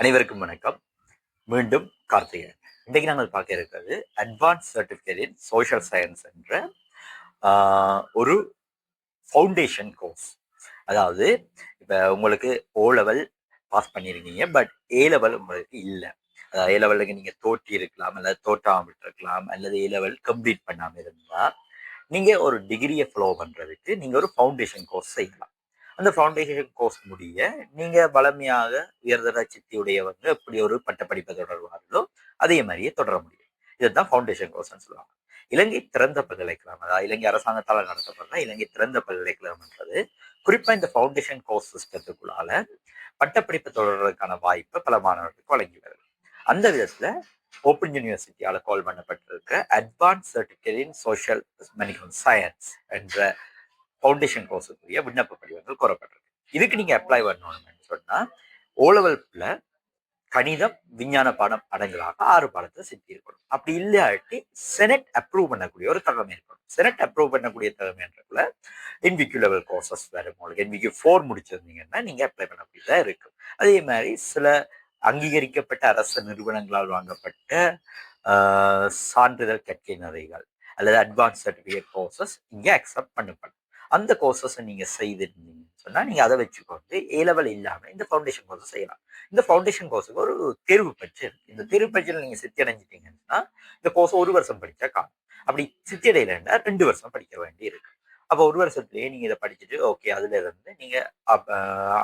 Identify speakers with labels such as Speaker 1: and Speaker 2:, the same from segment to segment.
Speaker 1: அனைவருக்கும் வணக்கம். மீண்டும் கார்த்திகன் இன்றைக்கு நாங்கள் பார்க்க இருக்கிறது advance certificate in social science என்ற ஒரு ஃபவுண்டேஷன் கோர்ஸ் அதாவது இப்போ உங்களுக்கு ஓ லெவல் பாஸ் பண்ணியிருக்கீங்க பட் ஏ லெவல் உங்களுக்கு இல்லை. அதாவது ஏ லெவலுக்கு நீங்கள் தோற்றி இருக்கலாம் அல்லது தோற்றாமல் விட்டுருக்கலாம் அல்லது ஏ லெவல் கம்ப்ளீட் பண்ணாமல் இருந்தால் நீங்கள் ஒரு டிகிரியை ஃபாலோ பண்ணுறதுக்கு நீங்கள் ஒரு ஃபவுண்டேஷன் கோர்ஸ் செய்யலாம். அந்த ஃபவுண்டேஷன் கோர்ஸ் முடிய நீங்கள் வளமையாக உயர்தர சித்தியுடையவங்க எப்படி ஒரு பட்டப்படிப்பை தொடர்வார்களோ அதே மாதிரியே தொடர முடியும். இதுதான் ஃபவுண்டேஷன் கோர்ஸ்னு சொல்லுவாங்க. இலங்கை திறந்த பல்கலைக்கழகம் அதாவது இலங்கை அரசாங்கத்தால் நடத்தப்படுற இலங்கை திறந்த பல்கலைக்கழகம்ன்றது குறிப்பாக இந்த ஃபவுண்டேஷன் கோர்ஸ் சிஸ்டத்துக்குள்ளால பட்டப்படிப்பு தொடர்றதுக்கான வாய்ப்பை பல மாணவர்களுக்கு வழங்கி வருது. அந்த விதத்தில் ஓப்பன் யூனிவர்சிட்டியால் call பண்ணப்பட்டிருக்க advance certificate in social management science என்ற ஃபவுண்டேஷன் கோர்ஸுக்குரிய விண்ணப்ப படிவங்கள் கோரப்பட்டிருக்கு. இதுக்கு நீங்கள் அப்ளை பண்ணணும்னு சொன்னால் ஓலவல்ல கணிதம் விஞ்ஞான பாடம் அடங்கலாக ஆறு பாடத்தை செஞ்சு இருக்கணும் அப்படி இல்லாட்டி செனட் அப்ரூவ் பண்ணக்கூடிய ஒரு தகவல் இருக்கணும். செனட் அப்ரூவ் பண்ணக்கூடிய தகவல்ன்றதுல என்விக்யூ லெவல் கோர்சஸ் வேறு உங்களுக்கு என்விக்யூ ஃபோர் முடிச்சிருந்தீங்கன்னா நீங்கள் அப்ளை பண்ணக்கூடியதாக இருக்கும். அதே மாதிரி சில அங்கீகரிக்கப்பட்ட அரசு நிறுவனங்களால் வாங்கப்பட்ட சான்றிதழ் கற்கை நதைகள் அல்லது அட்வான்ஸ் சர்டிஃபிகேட் கோர்சஸ் இங்கே அக்செப்ட் பண்ணப்படும். அந்த கோர்சஸை நீங்கள் செய்திருந்தீங்கன்னு சொன்னால் நீங்கள் அதை வச்சுக்கொண்டு ஏ லெவல் இல்லாமல் இந்த ஃபவுண்டேஷன் கோர்ஸ் செய்யலாம். இந்த ஃபவுண்டேஷன் கோர்ஸுக்கு ஒரு தேர்வு இருக்கு இந்த தேர்வு பரீட்சையில் நீங்கள் சித்தி அடைஞ்சிட்டீங்கன்னா இந்த கோர்ஸ் ஒரு வருஷம் படித்தா காணும். அப்படி சித்தி அடையலைன்னா ரெண்டு வருஷம் படிக்க வேண்டி இருக்கு அப்போ ஒரு வருஷத்துலேயே நீங்கள் இதை படிச்சுட்டு ஓகே அதுல இருந்து நீங்கள்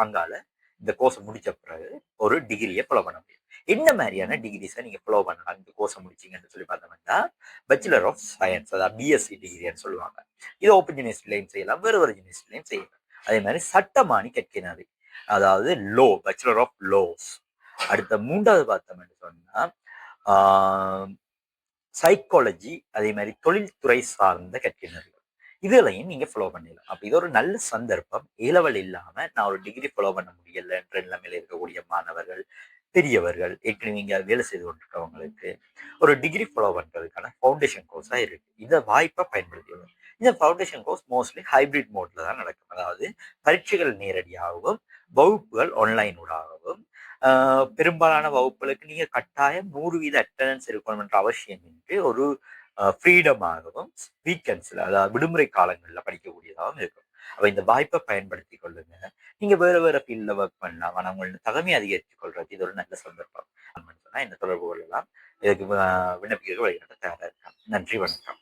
Speaker 1: அங்கால இந்த கோர்ஸை முடிச்ச பிறகு ஒரு டிகிரியை ஃபாலோ பண்ண முடியும். என்ன மாதிரியான டிகிரிஸை நீங்கள் ஃபாலோ பண்ணலாம்? இந்த கோர்ஸை முடிச்சீங்கன்னு சொல்லி பார்த்தோம்னா பேச்சுலர் ஆஃப் சயின்ஸ் அதாவது பிஎஸ்சி டிகிரின்னு சொல்லுவாங்க. இது ஓப்பன் யூனிவர்சிட்டிலையும் செய்யலாம் வேறு ஒரு யூனிவர்சிட்டிலையும் செய்யலாம். அதே மாதிரி சட்டமானி கற்கினது அதாவது லோ பேச்சுலர் ஆஃப் லோஸ் அடுத்த மூன்றாவது பார்த்தோம்னு சொன்னால் சைக்காலஜி அதே மாதிரி தொழில்துறை சார்ந்த கற்கினர்கள் இதுலையும் நீங்கள் ஃபாலோ பண்ணிடலாம். அப்போ இது ஒரு நல்ல சந்தர்ப்பம். இளவல் இல்லாமல் நான் ஒரு டிகிரி ஃபாலோ பண்ண முடியலன்ற நிலைமையில இருக்கக்கூடிய மாணவர்கள் பெரியவர்கள் ஏற்கனவே இங்கே வேலை செய்து கொண்டிருக்கவங்களுக்கு ஒரு டிகிரி ஃபாலோ பண்ணுறதுக்கான ஃபவுண்டேஷன் கோர்ஸாக இருக்குது இதை வாய்ப்பை பயன்படுத்திக்கணும் இந்த ஃபவுண்டேஷன் கோர்ஸ் மோஸ்ட்லி ஹைபிரிட் மோட்ல தான் நடக்கும். அதாவது பரீட்சைகள் நேரடியாகவும் வகுப்புகள் ஆன்லைன் ஊடாகவும் பெரும்பாலான வகுப்புகளுக்கு நீங்கள் கட்டாயம் நூறு வீத அட்டண்டன்ஸ் இருக்கணும் என்ற அவசியம் இன்றி ஒரு ஃப்ரீடமாகவும் வீக்கெண்ட்ஸில் அதாவது விடுமுறை காலங்களில் படிக்கக்கூடியதாகவும் இருக்கும். அப்போ இந்த வாய்ப்பை பயன்படுத்தி கொள்ளுங்க. நீங்கள் வேறு வேறு ஃபீல்டில் ஒர்க் பண்ணலாம். ஆனால் உங்களோட தகமை அதிகரித்துக் கொள்றது இது ஒரு நல்ல சந்தர்ப்பம். சொன்னால் என்ன தொடர்பு கொள்ளலாம். இதுக்கு விண்ணப்பிக்க வழிகாட்ட தயாராக இருக்காங்க. நன்றி வணக்கம்.